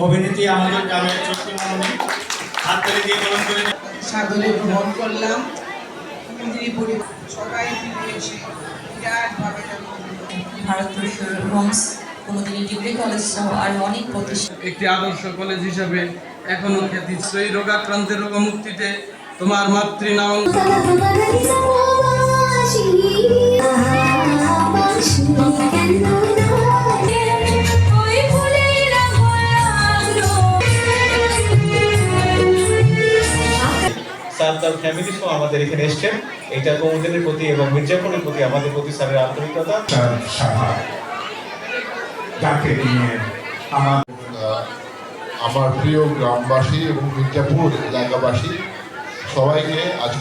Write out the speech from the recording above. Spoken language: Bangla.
অভিনেত্রী আমাদের গ্রামের ছোট্ট মামনি দিয়ে করে গ্রহণ করলাম। সবাই মিলে এসে বিরাটভাবে ভারতবর্ষের হোমস কোনোদিনই ডিগ্রি কলেজ সহ আরও অনেক প্রতিষ্ঠান একটি আদর্শ কলেজ হিসাবে এখনও খ্যাতি এই রোগাক্রান্তের রোগমুক্তিতে তোমার মাতৃনাম স্যার তার ফ্যামিলি সহ আমাদের এখানে এসছেন এটা প্রতি এবং মির্জাফরের প্রতি আমাদের প্রতি স্যারের আন্তরিকতা। যাকে নিয়ে আমার আমার প্রিয় গ্রামবাসী এবং মির্জাপুর এলাকাবাসী সবাইকে আজ